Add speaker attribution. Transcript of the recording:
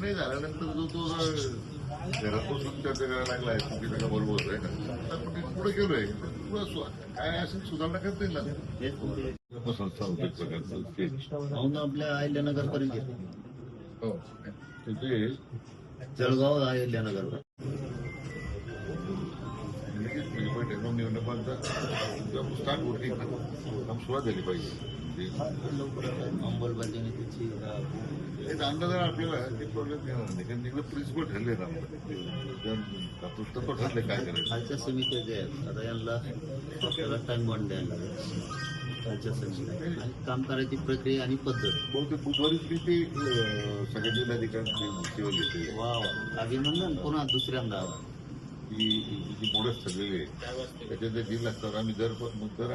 Speaker 1: नाही झाल्यानंतर जो तो घरातून चर्चा करायला लागलाय चुकीचा का बरोबर आहे ना मी पुढे गेलोय काय असेल सुधारणा करता येईल ना? संस्था होते प्रकारचं.
Speaker 2: आपल्या अहिल्यानगरपर्यंत
Speaker 1: हो. ते
Speaker 2: जळगाव अहिल्यानगर.
Speaker 1: स्टार्ट वर्किंग काम सुरुवात झाली पाहिजे.
Speaker 2: अंमलबजावणी त्याची एक अंदाज
Speaker 1: आहे आपल्याला ते प्रॉब्लेम येणार नाही कारण तिकडे प्रिन्सिपल ठरले ना पुस्तक ठरले काय करायचं.
Speaker 2: खालच्या समित्या जे आहेत आता यांना आपल्याला टाइम बॉन्ड द्यायला लागेल खालच्या समित्या. आणि काम करायची प्रक्रिया आणि पद्धत.
Speaker 1: बहुतेक बुधवारीच मी ते सगळ्या जिल्हाधिकाऱ्यांची सेवा घेते
Speaker 2: वा वा. अभिनंदन पुन्हा दुसऱ्यांदा.
Speaker 1: की जी मोडच ठरलेली आहे. त्याच्यात जे दिलं तर आम्ही दर दर